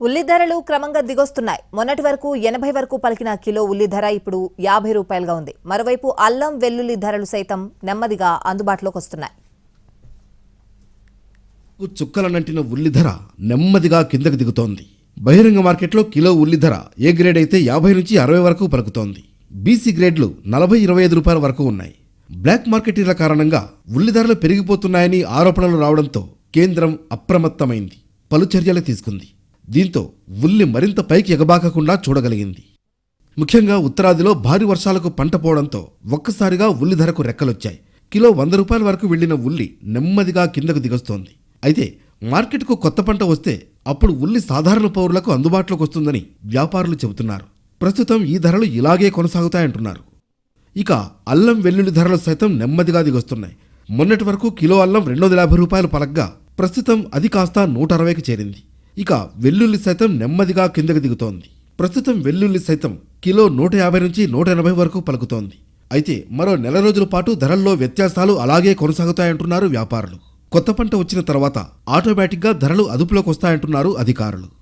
ఉల్లి ధరలు క్రమంగా దిగొస్తున్నాయి. మొన్నటి వరకు ఎనభై వరకు పలికిన కిలో ఉల్లి ధర ఇప్పుడు యాభై రూపాయలుగా ఉంది. మరోవైపు అల్లం వెల్లుల్లి ధరలు సైతం నెమ్మదిగా అందుబాటులోకి వస్తున్నాయి. చుక్కలనంటిన ఉల్లి ధర నెమ్మదిగా కిందకు దిగుతోంది. బహిరంగ మార్కెట్లో కిలో ఉల్లి ధర ఏ గ్రేడ్ అయితే యాభై నుంచి అరవై వరకు పలుకుతోంది. బీసీ గ్రేడ్లు నలభై ఇరవై ఐదు రూపాయల వరకు ఉన్నాయి. బ్లాక్ మార్కెటీల కారణంగా ఉల్లి ధరలు పెరిగిపోతున్నాయని ఆరోపణలు రావడంతో కేంద్రం అప్రమత్తమైంది. పలు చర్యలు తీసుకుంది. దీంతో ఉల్లి మరింత పైకి ఎగబాకకుండా చూడగలిగింది. ముఖ్యంగా ఉత్తరాదిలో భారీ వర్షాలకు పంట పోవడంతో ఒక్కసారిగా ఉల్లి ధరకు రెక్కలొచ్చాయి. కిలో వంద రూపాయల వరకు వెళ్ళిన ఉల్లి నెమ్మదిగా కిందకు దిగొస్తోంది. అయితే మార్కెట్కు కొత్త పంట వస్తే అప్పుడు ఉల్లి సాధారణ పౌరులకు అందుబాటులోకి వస్తుందని వ్యాపారులు చెబుతున్నారు. ప్రస్తుతం ఈ ధరలు ఇలాగే కొనసాగుతాయంటున్నారు. ఇక అల్లం వెల్లుల్లి ధరలు సైతం నెమ్మదిగా దిగొస్తున్నాయి. మొన్నటి వరకు కిలో అల్లం రెండు వందల యాభై రూపాయలు పలగ్గా ప్రస్తుతం అది కాస్త నూట అరవైకి చేరింది. ఇక వెల్లుల్లి సైతం నెమ్మదిగా కిందకి దిగుతోంది. ప్రస్తుతం వెల్లుల్లి సైతం కిలో నూట యాభై నుంచి నూట ఎనభై వరకు పలుకుతోంది. అయితే మరో నెల రోజుల పాటు ధరల్లో వ్యత్యాసాలు అలాగే కొనసాగుతాయంటున్నారు వ్యాపారులు. కొత్త పంట వచ్చిన తర్వాత ఆటోమేటిక్గా ధరలు అదుపులోకి వస్తాయంటున్నారు అధికారులు.